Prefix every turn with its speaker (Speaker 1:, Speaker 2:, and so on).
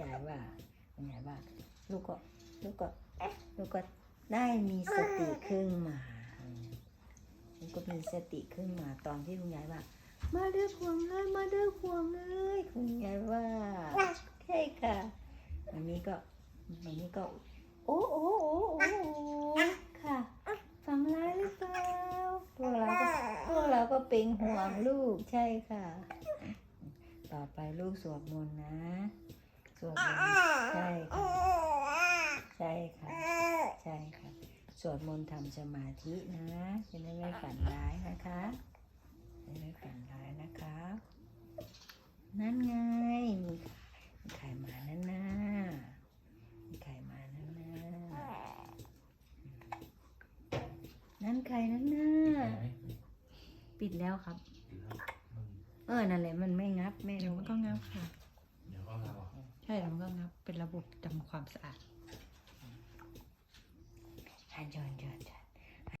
Speaker 1: ย้ายว่าย้ายว่า ลูกก็ลูกก็ลูกก็ได้มีสติขึ้นมาลูกก็มีสติขึ้นมาตอนที่คุณยายว่า มาเด้อพวงเลยมาเด้อพวงเลยคุณยายว่าใช่ค่ะวันนี้ก็วันนี้ก็ โอ้โอ้โอ้โอ้ค่ะฟังร้ายหรือเปล่าพวกเราก็พวกเราก็เป็นห่วงลูกใช่ค่ะ ต่อไปลูกสวดมนต์นะ วดมนต์ใช่ค่ะใช่ค่ะใช่ค่ะสวดมนต์ทำสมาธินะจะได้ไม่ฝันร้ายนะคะจะได้ไม่ฝันร้ายนะคะ นั่นไงมีมีไข่มานั่นนะมีไข่มานั่นนะนั่นไข่นั่นนะปิดแล้วครับ เออนั่นแหละมันไม่งับไม่
Speaker 2: เดี๋ยว
Speaker 1: รู้
Speaker 2: มันก็งับค่ะ
Speaker 3: เดี๋ยวก็รับอะ
Speaker 2: ใช่ เป็นระบบทำความสะอาด
Speaker 1: อันจอนจอน